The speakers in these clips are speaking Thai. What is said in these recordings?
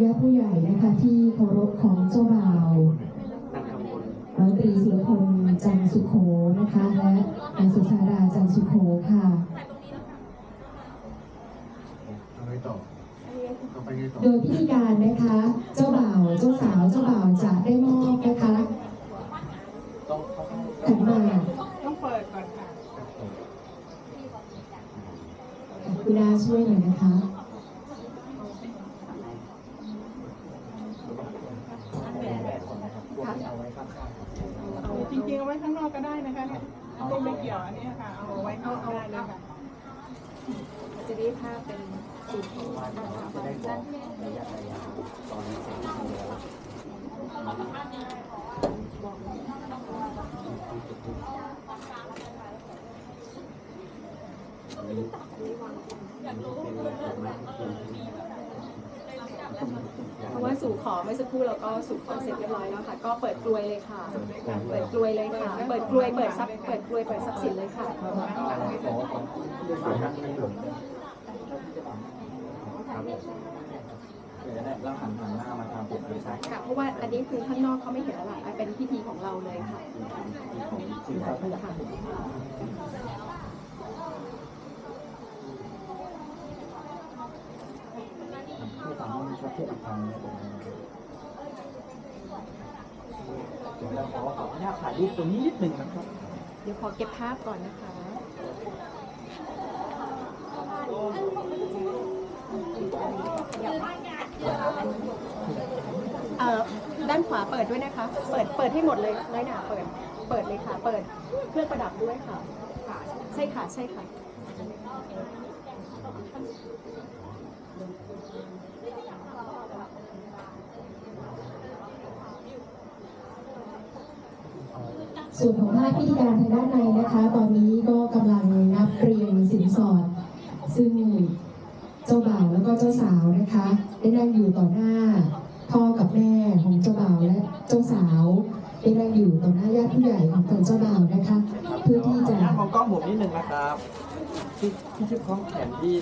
ญาติผู้ใหญ่นะคะที่เคารพของเจ้าบ่าวร้อยตรีศิรพลจันสุโขนะคะและนางสุชาดาจันสุโขค่ะทำไงต่อต่อไปไงต่อโดยพิธีการนะคะ เจ้าบ่าวเจ้าสาวเจ้าบ่าวจะได้มอบนะคะขันหมากต้องเปิดก่อนค่ะคุณอาช่วยหน่อยนะคะ จริงๆเอาไว้ข้างนอกก็ได้นะคะเนี่ยไม่ไม่เกี่ยวอันนี้ค่ะ เอาไว้ข้างนอกได้เลยค่ะ ถ้าเป็นจุดที่ว่าจะได้ภาพเป็นสีทองนะคะด้านเพราะว่าสู่ขอเมื่อสักครู่เราก็สู่ขอเสร็จเรียบร้อยแล้วค่ะ ก็เปิดกลวยเลยค่ะ เปิดกลวยเลยค่ะ เปิดกลวยเปิดซับเปิดกลวยเปิดทรัพย์สินเลยค่ะ เราหันหันหน้ามาทางผมเลยใช่ค่ะ เพราะว่าอันนี้คือข้างนอกเขาไม่เห็นแล้วล่ะอันเป็นพิธีของเราเลยค่ะที่เขาพยายามค่ะที่สามารถชอบเทียบกับทางนี้ผมเดี๋ยวเราขอขออนุญาตถ่ายรูปตรงนี้นิดหนึ่งนะครับ เดี๋ยวขอเก็บภาพก่อนนะคะ เอ่อด้านขวาเปิดด้วยนะคะ เปิดเปิดให้หมดเลยน้อยหนาเปิด เปิดเลยค่ะ เปิดเครื่องประดับด้วยค่ะ ใช่ค่ะใช่ค่ะส่วนของภาคพิธีการทางด้านในนะคะ ตอนนี้ก็กำลังนับเรียงสินสอด ซึ่งเจ้าบ่าวแล้วก็เจ้าสาว นะคะ ได้นั่งอยู่ต่อหน้า พ่อกับแม่ของเจ้าบ่าวและเจ้าสาว ได้นั่งอยู่ต่อหน้าญาติผู้ใหญ่ของฝั่งเจ้าบ่าวนะคะ เพื่อที่ขออจะนุญาตมองกล้องผมนิดนึงนะครับที่ที่ชิดคล้องแขนที่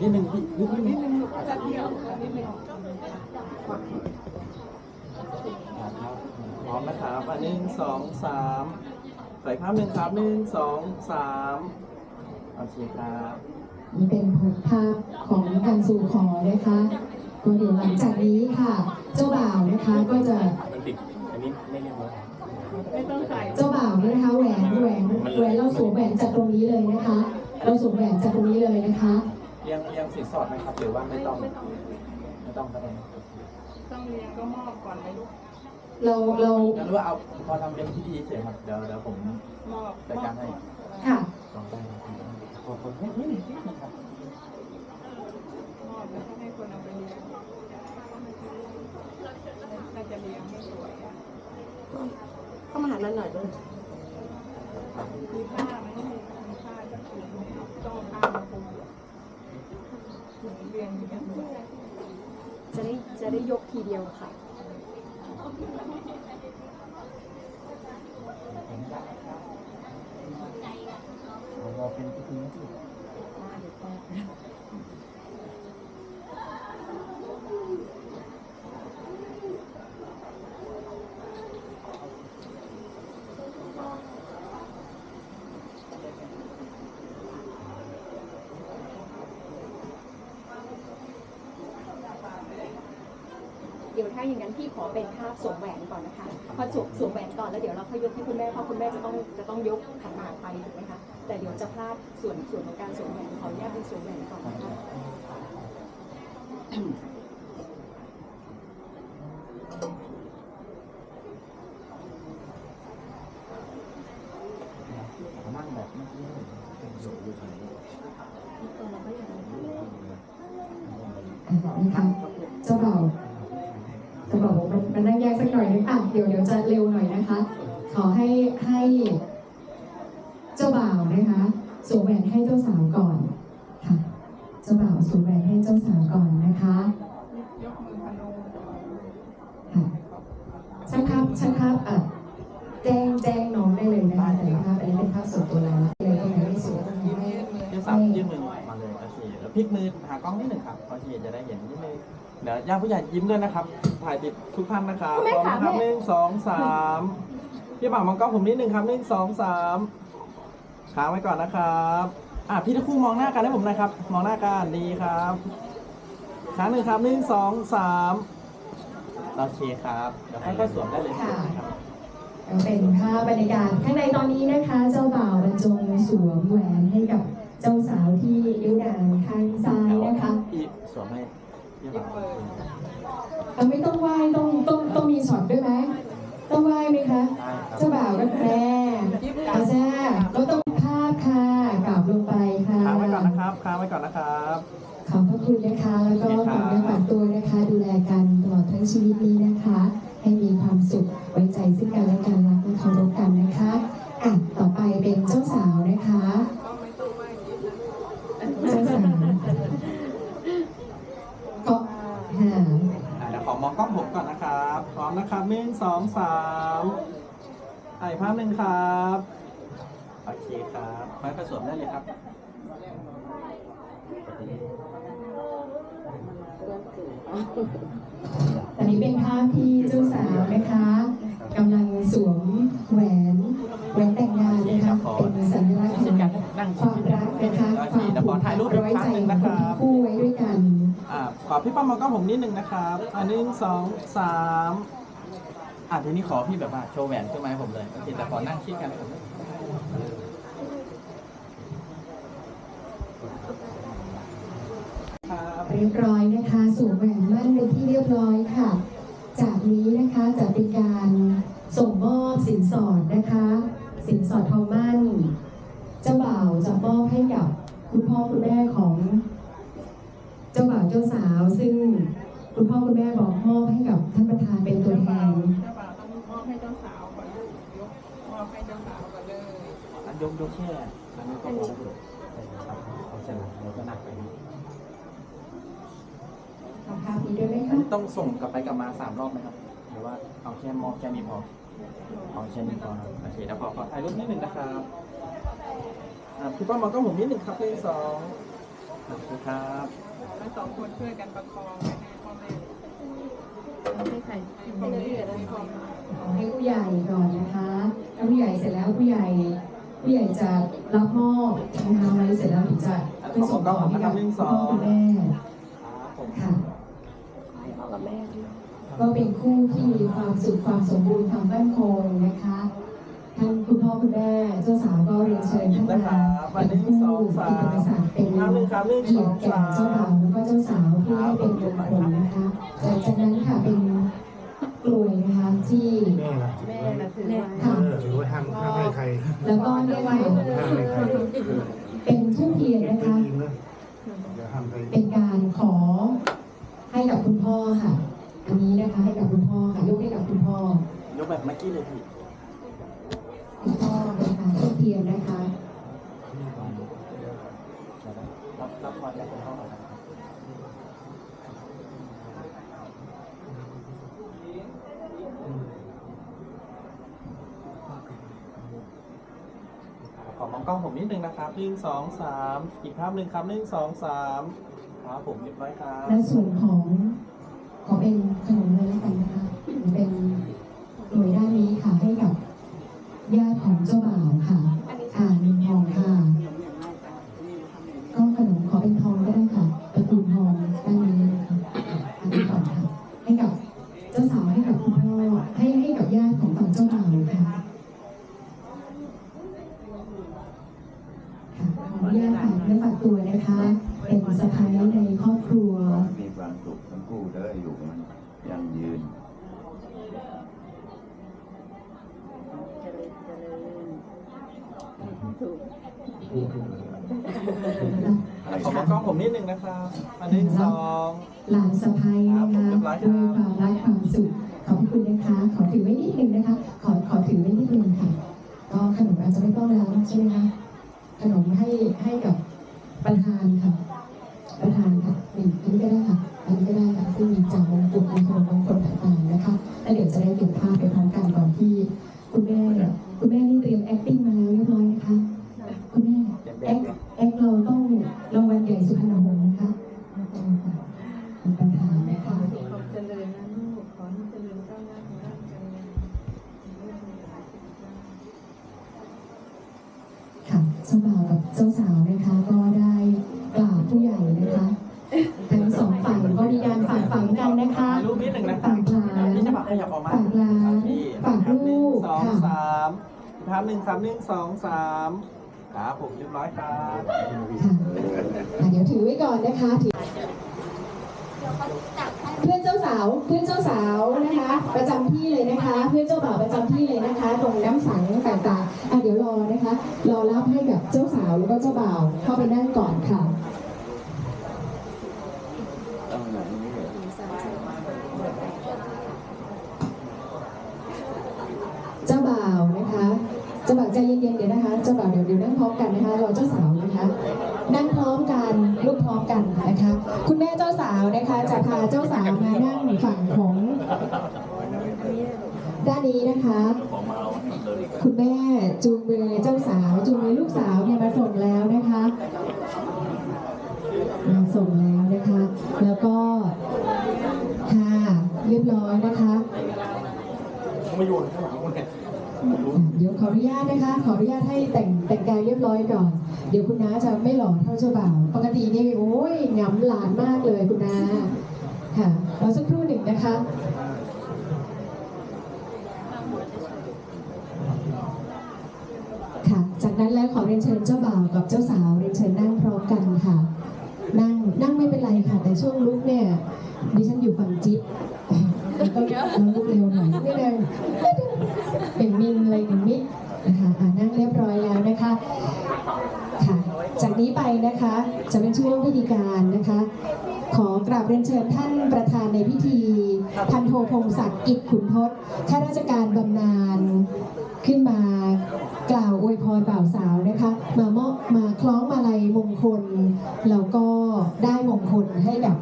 นิดหนึ่งพี่นิดหนึ่งนิดนึ่งจะเที่ยวนิดนึงพร้อมนะครับอันหนึ่งสองสามใส่ภาพหนึ่งครับหนึ่งสองสาม อเคครับนี่เป็นผลภาพของการสู่ขอนะคะก็เดี๋ยวหลังจากนี้ค่ะ เจ้าบ่าวนะคะก็จะมันติดอันนี้ไม่เรียบร้อยไม่ต้องใส่เจ้าบ่าวนี่นะคะแหวนแหวนแหวนเราสวมแหวนจากตรงนี้เลยนะคะ เราสวมแหวนจากตรงนี้เลยนะคะเรียงเรียงสินสอดไหมครับหรือว่าไม่ต้องไม่ต้องก็ได้ต้องเรียงก็มอบก่อนเลยลูกเราเรางั้นว่าเอาพอทำเป็นพิธีเฉยครับเดี๋ยวเดี๋ยวผมมอบจัดการให้ค่ะลองได้ ครับขอคนให้นิดนึงนิดหนึ่งครับมอบแล้วก็ให้คนเอาไปเลี้ยงน่าจะเลี้ยงให้สวยอะเข้ามาหาเราหน่อยด้วยมีผ้าไหมมีผ้าจะถูกต้องผ้ามาปูหมุนเวียนอย่างเงี้ยวยจะได้จะได้ยกทีเดียวค่ะ เราเป็นพิธีที่ เดี๋ยวถ้าอย่างนั้นพี่ขอเป็นภาพสวมแหวนก่อนนะคะพอสวมสวมแหวนก่อนแล้วเดี๋ยวเราค่อยยกให้คุณแม่เพราะคุณแม่จะต้องจะต้องยกขันหมากไปถูกไหมคะแต่เดี๋ยวจะพลาดส่วนส่วนของการสวมแหวนขออนุญาตเป็นสวมแหวนก่อนนะคะ นั่งแบบเมื่อกี้สวยอยู่ไหน นะคะเจ้าบ่าวเจ้าบ่าวบอกมันมันนั่งยากสักหน่อยนึงอะ เดี๋ยวเดี๋ยวจะเร็วหน่อยนะคะ ขอให้ให้เจ้าบ่าวนะคะสวมแหวนให้เจ้าสาวก่อนค่ะ เจ้าบ่าวสวมแหวนให้เจ้าสาวก่อนนะคะยกมือพนมค่ะช่างภาพช่างภาพอะแจ้งแจ้งน้องได้เลยนะคะแต่ละภาพอันนี้เป็นภาพส่วนตัวเราละเลยตรงไหนไม่สวยตรงไหนไม่ ยื่นซ้ำยื่นมือมาเลยแล้วช่พลิกมือหากล้องนิดหนึ่งครับโอเคจะได้เห็นนิดนึง เดี๋ยวญาติผู้ใหญ่ยิ้มด้วยนะครับ ถ่ายติดทุกท่านนะครับคุณแม่พร้อมนะครับค่ะแม่หนึ่งสองสามพี่บ่าวมองกล้องผมนิดหนึ่งครับหนึ่งสองสามค้างไว้ก่อนนะครับอะพี่ทั้งคู่มองหน้ากันให้ผมหนะครับ มองหน้ากันดีครับค้างหนึ่งครับหนึ่งสองสามโอเคครับ เดี๋ยวค่อยๆสวมได้เลยค่ะครับก็เป็นภาพบรรยากาศข้างในตอนนี้นะคะ เจ้าบ่าวบรรจงสวมแหวนให้กับเจ้าสาวที่นิ้วนางข้างซ้ายนะคะพี่สวมให้พี่บ่าว เราไม่ต้องไหว้ต้องต้องต้องมีช็อตด้วยไหมต้องไหว้ไหมคะได้ครับเจ้าบ่าวก็แม่อาจารย์เราต้องภาพค่ะกลับลงไปค่ะค้างไว้ก่อนนะครับค้างไว้ก่อนนะครับขอบพระคุณนะคะแล้วก็โอเคครัฝาบกเนื้อฝากตัวนะคะ ดูแลกันตลอดทั้งชีวิตนี้นะคะ ให้มีความสุขไว้ใจซึ่งกันและกันรักและเคารพกันนะคะอะต่อไปเป็นเจ้าสาวนะคะ เจ้าสาวก็ค่ะ อะเดี๋ยวขอมองกล้องผมก่อนนะครับ พร้อมนะครับหนึ่ง สองสามถ่ายภาพหนึ่งครับ โอเคครับไว้กระสวมได้เลยครับอันนี้เป็นภาพที่เจ้าสาวนะคะกำลังสวมแหวนแหวนแต่งงานนะคะเป็นสัญลักษณ์ของความรักนะคะความผูกพันร้อยใจของคนที่คู่ไว้ด้วยกันอ่าขอพี่ป้อมมองกล้องผมนิดหนึ่งนะครับ อันหนึ่งสองสาม อะทีนี้ขอพี่แบบว่าโชว์แหวนขึ้นมาให้ผมเลยโอเคแต่ขอนั่งชิดกันครับครับเรียบร้อยนะคะสวมแหวนมั่นเป็นที่เรียบร้อยค่ะ จากนี้นะคะจะเป็นการส่งมอบสินสอดนะคะ สินสอดทองมั่น เจ้าบ่าวจะมอบให้กับคุณพ่อคุณแม่ของเจ้าบ่าวเจ้าสาว ซึ่งคุณพ่อคุณแม่บอกมอบให้กับท่านประธานเป็นตัวแทน องมอบให้เจ้าสาวก่อนลูกยกมอบให้เจ้าสาวก่อนเลยอันยกยกแค่อันนี้ก็พอแล้วลูกครับเอาเสร็จแล้วเราก็นักไปนี่ขอภาพนี้ด้วยไหมอันคะนี้ต้องส่งกลับไปกลับมาสามรอบไหมครับหรือว่าเอาแค่มอบแค่นี้พอเอาแค่นี้พอครับโอเคแล้วพอขอถ่ายรูปนิดหนึ่งนะครับอ่าพี่ป้อมมองกล้องผมนิดหนึ่งครับเลขสองโอเคครับทั้งสองคนช่วยกันประคองไม่ ให้พ่อแม่ให้ใครให้พ่อแม่ให้พ่อแม่ขอให้ผู้ใหญ่ก่อนนะคะถ้าผู้ใหญ่เสร็จแล้วผู้ใหญ่ ผู้ใหญ่จะรับมอบนะคะไว้เสร็จแล้วถึงจะไปส่งต่อให้กับคุณพ่อคุณแม่ครับผมค่ะก็เป็นคู่ที่มีความสุขความสมบูรณ์ความมั่นคงนะคะท่านคุณพ่อคุณแม่เจ้าสาวก็เรียนเชิญท่านมานะครับวันหนึ่งสองสามเป็นประสาทเป็นครั้งหนึ่งครับหนึ่งเกีสยอรงติแก่สามเจ้าบ่าวแล้วก็เจ้าสาวเพื่อให้เป็นมงคลนะคะหลังจากนั้นค่ะเป็นกลวยนะคะที่ แม่ล่ะ แม่นะ ถือไว้ค่ะเออถือว่าห้ามห้ามให้ใคร แล้วก็เนี่ยค่ะ ห้ามให้ใคร เป็นทูบเทียน เป็น นะคะ ยิงนะอย่าห้ามใคร เป็นการขอให้กับคุณพ่อค่ะ อันนี้นะคะให้กับคุณพ่อค่ะยกให้กับคุณพ่อ ยกแบบเมื่อกี้เลยพี่ คุณพ่อเป็นการทูบเทียนนะคะ รับรับพรจากคุณพ่อก่อนครับขอมอ งกล้องผมนิดนึงนะครับหนึ่งสองสามอีกภาพหนึ่งครับหนึ่งสองสามครับผมเรียบร้อยครับและส่วนของขอเป็นขนมเลยแล้วกันนะคะหรือเป็นหน่วยด้านนี้ค่ะให้กับญาติของเจ้าบ่าวค่ะอ่ามีทองค่ะ ก็ขนมขอเป็นทองก็ได้ค่ะตระกูลทองด้านนี้นะคะอันนี้ก่อนค่ะ ให้กับเจ้าสาวให้กับคุณพ่อให้ให้กับญาติของฝั่งเจ้าบ่าวค่ะค่ะขออนุญาตฝากเนื้อฝากตัวนะคะ เป็นสะพ้ายในครอบครัว มีความสุขทั้งคู่เด้ออยู่มันยังยืน ขอมองกล้องผมนิดนึงนะครับอันหนึ่งสองหลานสะพ้ายนะคะครับผมเรียบร้อยครับด้วยความรักความสุขขอบคุณนะคะ ขอถือไว้นิดนึงนะคะ ขอขอถือไว้นิดนึงค่ะ ก็ขนมอาจจะไม่ต้องแล้วใช่ไหมคะขนมให้ให้กับประธานค่ะ ประธานค่ะนี่อันนี้ก็ได้ค่ะอันนี้ก็ได้ค่ะซึ่งมีจากมงกุฎมีขนมมงคลต่างๆนะคะแล้วเดี๋ยวจะได้เก็บ จ้าบ่าวกับเจ้าสาวนะคะ ก็ได้กล่าวผู้ใหญ่นะคะทั้งสองฝั่งก็มีการฝากฝังกันนะคะถ่ายรูปนิดหนึ่งนะครับฝากหลานพี่จะบักขยับออกมาฝากหลานฝากลูกสองค่ะสามครับหนึ่งสามหนึ่งสองสามครับผมเรียบร้อยครับค่ะอะเดี๋ยวถือไว้ก่อนนะคะถือ เพื่อนเจ้าสาวเพื่อนเจ้าสาวนะคะ ประจำที่เลยนะคะ เพื่อนเจ้าบ่าวประจำที่เลยนะคะ ตรงน้ำสังต่างๆอะเดี๋ยวรอนะคะ รอรับให้กับเจ้าสาวแล้วก็เจ้าบ่าวเข้าไปนั่งก่อนค่ะ ต้องไหนนี่ เจ้าบ่าวนะคะ เจ้าบ่าวใจเย็นๆเดี๋ยวนะคะเจ้าบ่าวเดี๋ยวเดี๋ยวนั่งพร้อมกันนะคะรอเจ้าสาวนะคะ นั่งพร้อมกันลุกพร้อมกันนะคะ คุณแม่เจ้าสาวนะคะจะพาเจ้าสาวมานั่งฝั่งของด้านนี้นะคะ คุณแม่จูงมือเจ้าสาว จูงมือลูกสาวเนี่ยมาส่งแล้วนะคะมาส่งแล้วนะคะ แล้วก็ค่ะเรียบร้อยนะคะมาโยนข้างหลังคนเนี่ยเดี๋ ยวขออนุญาตนะคะ ขออนุญาตให้แต่งแต่งกายเรียบร้อยก่อน เดี๋ยวคุณน้าจะไม่หล่อเท่าเจ้าบ่าว ปกตินี่โอ้ยหงำหลานมากเลยคุณน้า ค่ะรอสักครู่หนึ่งนะคะค่ะจากนั้นแล้วขอเรียนเชิญเจ้าบ่าวกับเจ้าสาวเรียนเชิญนั่งพร้อมกันค่ะ นั่งนั่งไม่เป็นไรค่ะ แต่ช่วงลุกเนี่ยดิฉันอยู่ฝั่งจิ๊บ แล้วก็เราลุกเร็วหน่อยไม่เร็วเป็นมินเลยหนึ่งมินะคะอ่านั่งเรียบร้อยแล้วนะคะค่ะจากนี้ไปนะคะจะเป็นช่วงพิธีการนะคะ ขอกราบเรียนเชิญท่านประธานในพิธี พันโทพงศักดิ์กิจขุนทศข้าราชการบำนาญขึ้นมากล่าวอวยพรบ่าวสาวนะคะมาเมอบมาคล้องมาลัยมงคลแล้วก็ได้มงคลให้กับ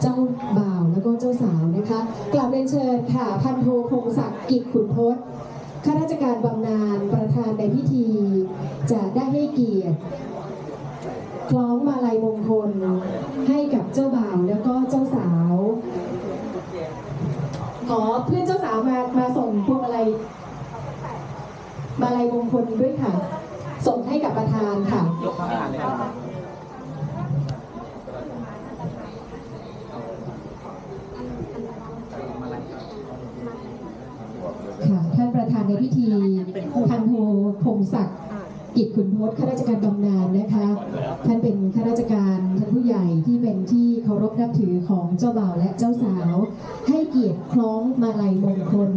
เจ้าบ่าวแล้วก็เจ้าสาวนะคะกลับเรียนเชิญค่ะพันโทพงศักดิ์กิจขุนทศข้าราชการบำนาญประธานในพิธี จะได้ให้เกียรติคล้องมาลัยมงคลให้กับเจ้าบ่าวแล้วก็เจ้าสาว ขอเพื่อนเจ้าสาวมามาส่งพวงมาลัยมาลัยมงคลด้วยค่ะ ส่งให้กับประธานค่ะท่านประธาน ในพิธีพันโทพงศักดิ์กิจขุนทศข้าราชการบำนาญนะคะ ท่านเป็นข้าราชการท่านผู้ใหญ่ที่เป็นที่เคารพนับถือของเจ้าบ่าวและเจ้าสาว ให้เกียรติคล้องมาลัยมงคล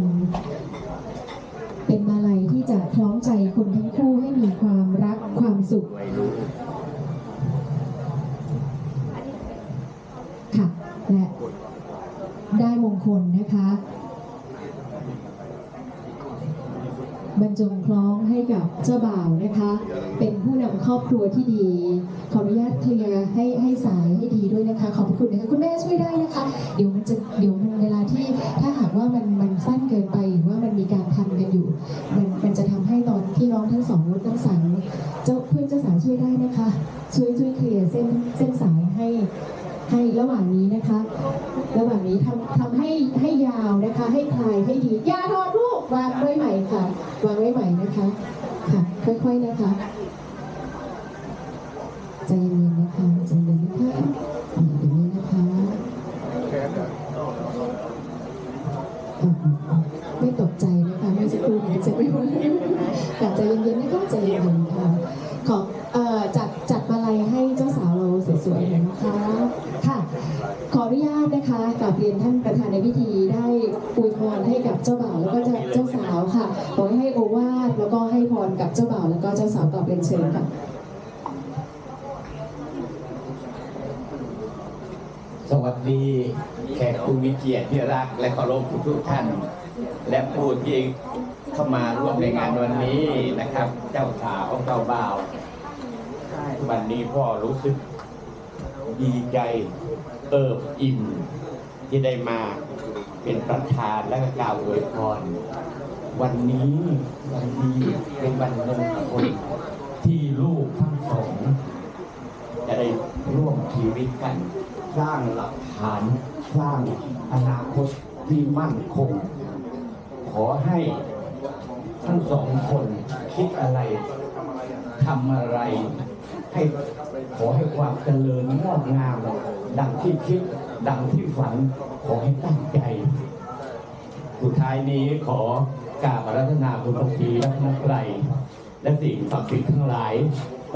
เป็นมาลัยที่จะคล้องใจคนทั้งคู่ให้มีความรักความสุข ค่ะ และได้มงคลนะคะ บรรจงคล้องให้กับเจ้าบ่าวนะคะ เป็นผู้นำคร อบครัวที่ดี ขออนุญาตเคลียร์ให้ให้สายให้ดีด้วยนะคะ ขอบคุณนะคะคุณแม่ช่วยได้นะคะ เดี๋ยวมันจะเดี๋ยวมันเวลาที่ถ้าหากว่ามันมันสั้นเกินไปหรือว่ามันมีการพันกันอยู่ มันมันจะทำให้ตอนที่น้องทั้งสองทั้งสามเจ้าเพื่อนเจ้าสาวช่วยได้นะคะ ช่วยช่วยเคลียร์เส้นเส้นสายให้ให้ระหว่างนี้นะคะ ระหว่างนี้ทำทำให้ให้ยาวนะคะ ให้คลายให้ดียาทอดลูกวางไว้ใหม่ค่ะ วางไว้ใหม่นะคะ ค่ะ ค่อยๆนะคะใจเย็นๆนะคะใจเย็นนะคะอ่าอย่างนี้นะคะ แค่แต่ อ่าไม่ตกใจนะคะไม่สักครู่นี้จะไม่รู้แต่ใจเย็นๆนะคะใจเย็นๆค่ะขอเอ่อจัดจัดมาลัยให้เจ้าสาวเราสวยๆเลยนะคะค่ะ ขออนุญาตนะคะกราบเรียนท่านประธานในพิธีได้อวยพรให้กับเจ้าบ่าวแล้วก็เจ้าเจ้าสาวค่ะขอให้โอวาทแล้วก็ให้พรกับเจ้าบ่าวแล้วก็เจ้าสาวกราบเรียนเชิญค่ะ สวัสดีแขกผู้มีเกียรติที่รักและเคารพทุกท่าน และผู้ที่เข้ามาร่วมในงานวันนี้นะครับ เจ้าสาวเจ้าบ่าว วันนี้พ่อรู้สึกดีใจเอิบอิ่มที่ได้มาเป็นประธานและก็กล่าวอวยพรวันนี้วันดีเป็นวันมงคลที่ลูกทั้งสองจะได้ร่วมชีวิตกัน สร้างหลักฐาน สร้างอนาคตที่มั่นคง ขอให้ทั้งสองคนคิดอะไรทำอะไร ให้ขอให้ความเจริญงอกงาม ดังที่คิด ดังที่ฝัน ขอให้ตั้งใจ สุดท้ายนี้ขอกราบอารัธนาคุณพระศรีรัตนตรและสิ่งศักดิ์สิทธิ์ทั้งหลาย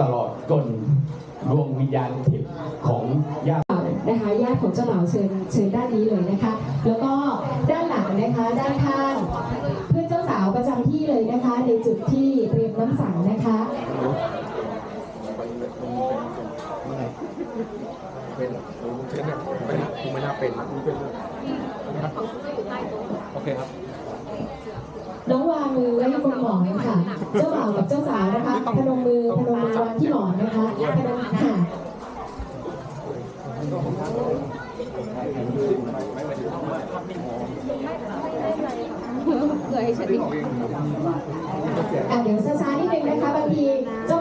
ตลอดจนดวงวิญญาณทิพย์ของญาติ นะคะญาติของเจ้าบ่าวเชิญเชิญด้านนี้เลยนะคะ แล้วก็ด้านหลังนะคะด้านข้างเพื่อนเจ้าสาวประจำที่เลยนะคะ ในจุดที่เตรียมน้ำสังนะคะเป็นผมเชื่อเนี่ยเป็นผมไม่น่าเป็นผมเป็นโอเคครับน้องวางมือไว้บนหมอนค่ะ เจ้าบ่าวกับเจ้าสาวนะคะพนมมือพนมมือวางที่หมอนนะคะพนมค่ะ เลยให้ฉันอะเดี๋ยวช้าๆนิดนึงนะคะบางทีเจ้า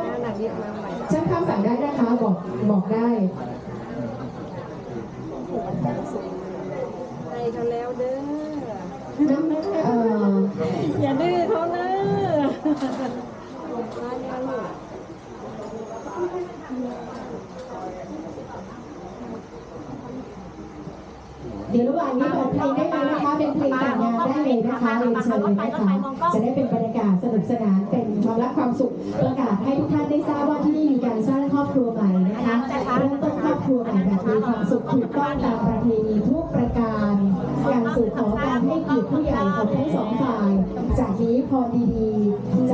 ช่างภาพสั่งได้นะคะบอกบอกได้ไปกันแล้วเด้อน้ำเอออย่าดื้อเขานะมาเนี่ยลูก เดี๋ยวระหว่างนี้เปิดเพลงได้เลยนะคะ เป็นเพลงแต่งงานได้เลยนะคะเรียนเชิญนะคะจะได้เป็นบรรยากาศสนุกสนานเป็นความรักความสุขประกาศให้ทุกท่านได้ทราบว่าที่นี่มีการสร้างครอบครัวใหม่นะคะเริ่มต้นครอบครัวใหม่แบบมีความสุขถูกต้องตามประเพณีทุกประการการสู่ขอการให้เกียรติผู้ใหญ่ของทั้งสองฝ่าย จากนี้พรดีๆ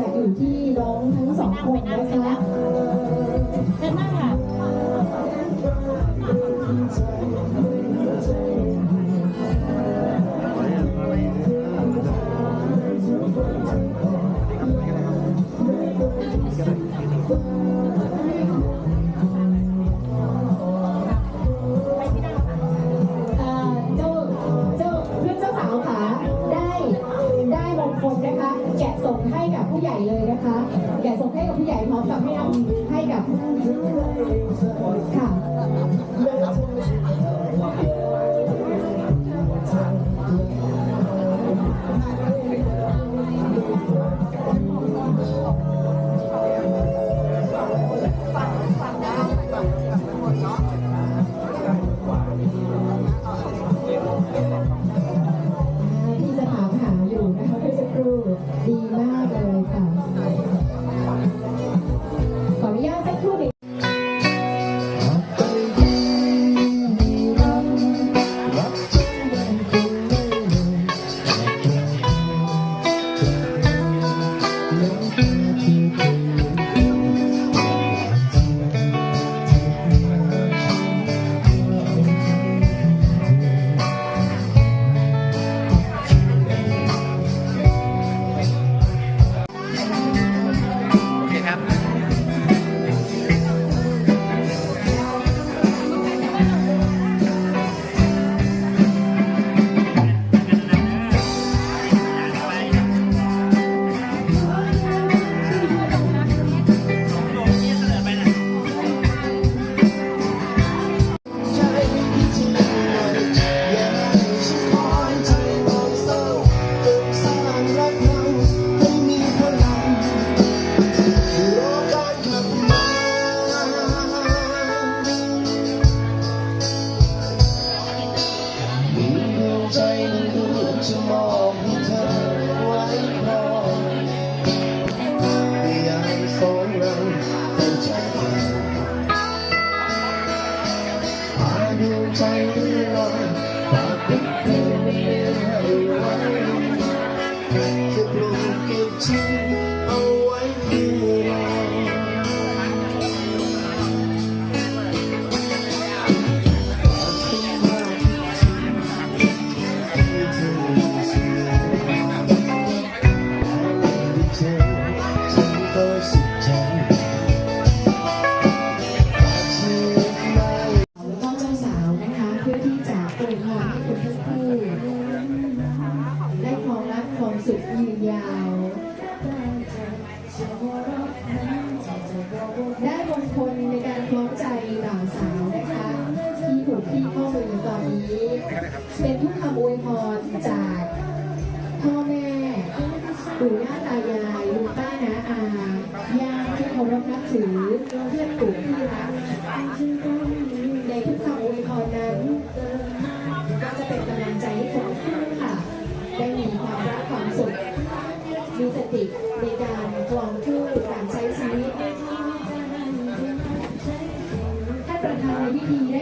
แ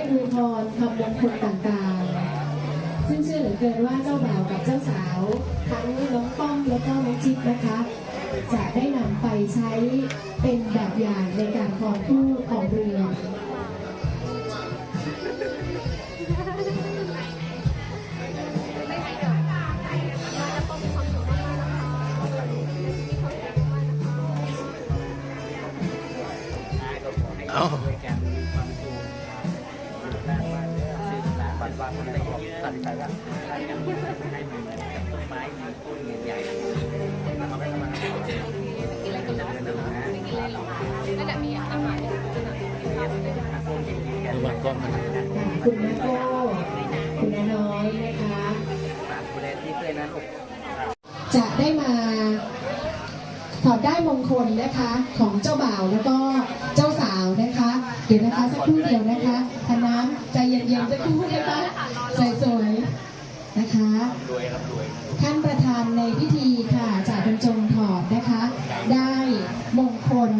อวยพรคำมงคลต่างๆ ซึ่งเชื่อเหลือเกินว่าเจ้าบ่าวกับเจ้าสาว ทั้งน้องป้อมแล้วก็น้องจิ๊บนะคะ จะได้นำไปใช้เป็นแบบอย่างในการครองคู่ของเรือ คุณแม่โก้คุณน้าน้อยนะคะจะได้มาถอดได้มงคลนะคะ ของเจ้าบ่าวแล้วก็เจ้าสาวนะคะ เดี๋ยวนะคะสักครู่เดียวนะคะทาน้ำใจเย็นๆสักครู่นะคะสวยๆนะคะ ท่านประธานในพิธีค่ะจะบรรจงถอดนะคะ ได้มงคล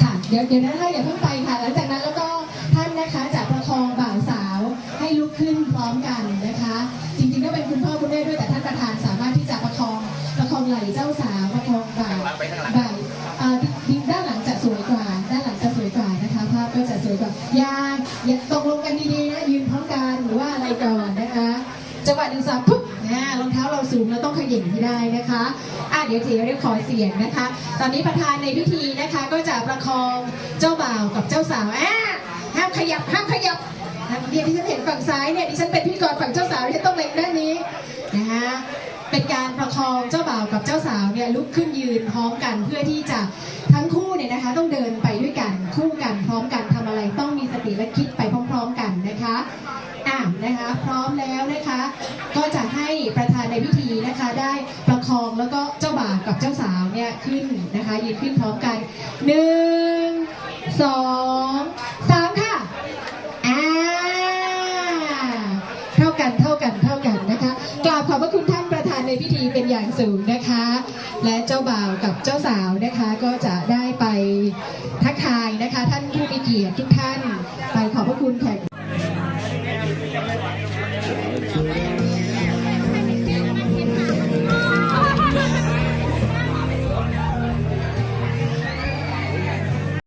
ค่ะ เดี๋ยวนะคะอย่าเพิ่งไปค่ะ หลังจากนั้นแล้วก็ท่านนะคะจะประคองบ่าวสาวให้ลุกขึ้นพร้อมกันนะคะ จริงๆก็เป็นคุณพ่อคุณแม่ด้วยแต่ท่านประธานสามารถที่จะประคองประคองไหล่เจ้าสาวประคองบ่าว เดี๋ยวเดี๋ยวเรียกขอเสียงนะคะ ตอนนี้ประธานในพิธีนะคะ ก็จะประคองเจ้าบ่าวกับเจ้าสาวอะห้ามขยับห้ามขยับเดี๋ยวที่ฉันเห็นฝั่งซ้ายเนี่ยดิฉันเป็นพิธีกรฝั่งเจ้าสาวที่ต้องเล็งด้านนี้นะคะเป็นการประคองเจ้าบ่าวกับเจ้าสาวเนี่ยลุกขึ้นยืนพร้อมกันเพื่อที่จะทั้งคู่เนี่ยนะคะ ต้องเดินไปด้วยกันคู่กันพร้อมกันทำอะไรต้องมีสติและคิดไปพร้อม ๆกันนะคะอะนะคะ พร้อมแล้วนะคะ ก็จะให้ประธานในพิธีนะคะได้ กับเจ้าสาวเนี่ยขึ้นนะคะยืนขึ้นพร้อมกันหนึ่งสองสามค่ะอ่าเท่ากันเท่ากันเท่ากันนะคะกราบขอบพระคุณท่านประธานในพิธีเป็นอย่างสูงนะคะ และเจ้าบ่าวกับเจ้าสาวนะคะก็จะได้ไปทักทายนะคะ ท่านผู้มีเกียรติทุกท่าน ไปขอบพระคุณแขก